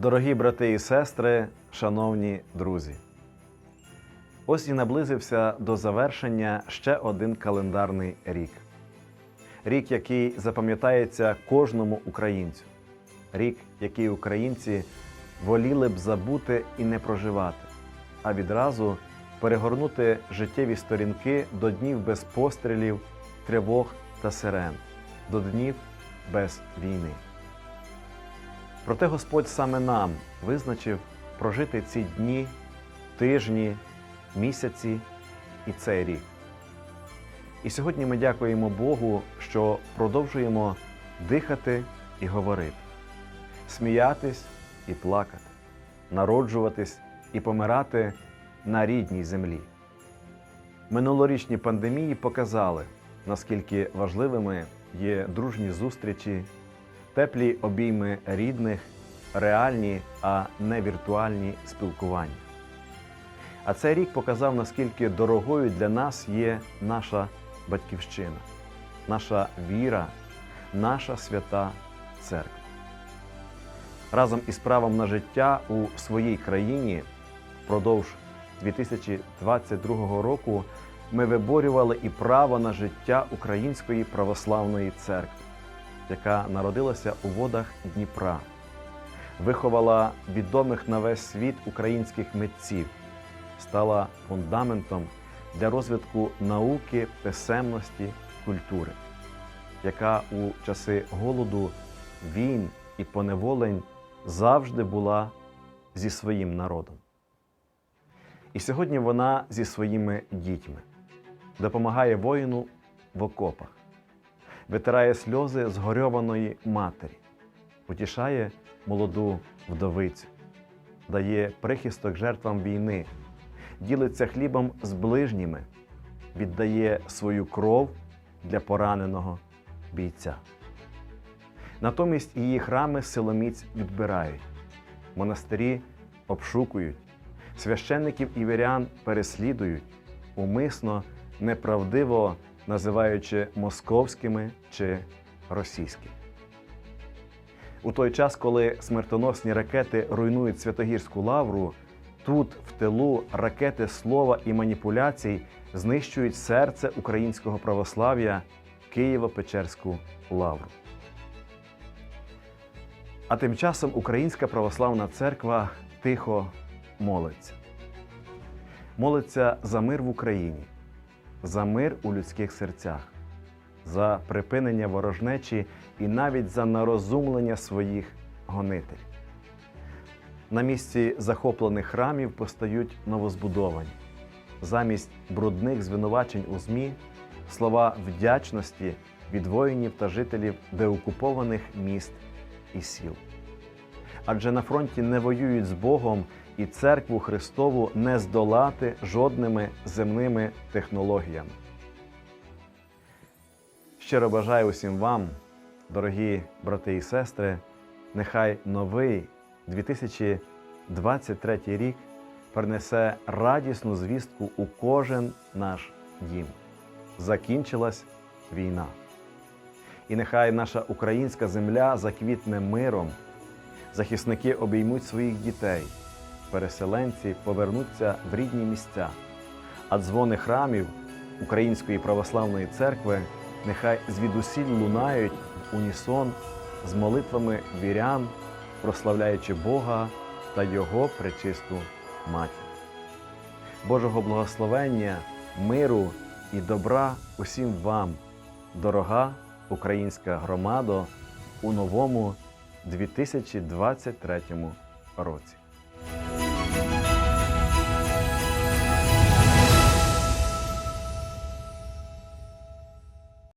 Дорогі брати і сестри, шановні друзі, ось і наблизився до завершення ще один календарний рік. Рік, який запам'ятається кожному українцю. Рік, який українці воліли б забути і не проживати, а відразу перегорнути життєві сторінки до днів без пострілів, тривог та сирен, до днів без війни. Проте Господь саме нам визначив прожити ці дні, тижні, місяці і цей рік. І сьогодні ми дякуємо Богу, що продовжуємо дихати і говорити, сміятись і плакати, народжуватись і помирати на рідній землі. Минулорічні пандемії показали, наскільки важливими є дружні зустрічі, теплі обійми рідних, реальні, а не віртуальні спілкування. А цей рік показав, наскільки дорогою для нас є наша батьківщина, наша віра, наша свята церква. Разом із правом на життя у своїй країні впродовж 2022 року ми виборювали і право на життя Української православної церкви, яка народилася у водах Дніпра, виховала відомих на весь світ українських митців, стала фундаментом для розвитку науки, писемності, культури, яка у часи голоду, війн і поневолень завжди була зі своїм народом. І сьогодні вона зі своїми дітьми допомагає воїну в окопах, витирає сльози згорьованої матері, утішає молоду вдовицю, дає прихисток жертвам війни, ділиться хлібом з ближніми, віддає свою кров для пораненого бійця. Натомість її храми силоміць відбирають, монастирі обшукують, священників і вірян переслідують, умисно, неправдиво називаючи московськими чи російськими. У той час, коли смертоносні ракети руйнують Святогірську лавру, тут, в тилу, ракети слова і маніпуляцій знищують серце українського православ'я Києво-Печерську лавру. А тим часом Українська православна церква тихо молиться. Молиться за мир в Україні, за мир у людських серцях, за припинення ворожнечі і навіть за нарозумлення своїх гонителів. На місці захоплених храмів постають новозбудовані. Замість брудних звинувачень у ЗМІ слова вдячності від воїнів та жителів деокупованих міст і сіл. Адже на фронті не воюють з Богом і церкву Христову не здолати жодними земними технологіями. Щиро бажаю усім вам, дорогі брати і сестри, нехай новий 2023 рік принесе радісну звістку у кожен наш дім. Закінчилась війна. І нехай наша українська земля заквітне миром, захисники обіймуть своїх дітей, переселенці повернуться в рідні місця, а дзвони храмів Української православної церкви нехай звідусіль лунають в унісон з молитвами вірян, прославляючи Бога та Його пречисту матір. Божого благословення, миру і добра усім вам, дорога українська громада, у новому 2023 році.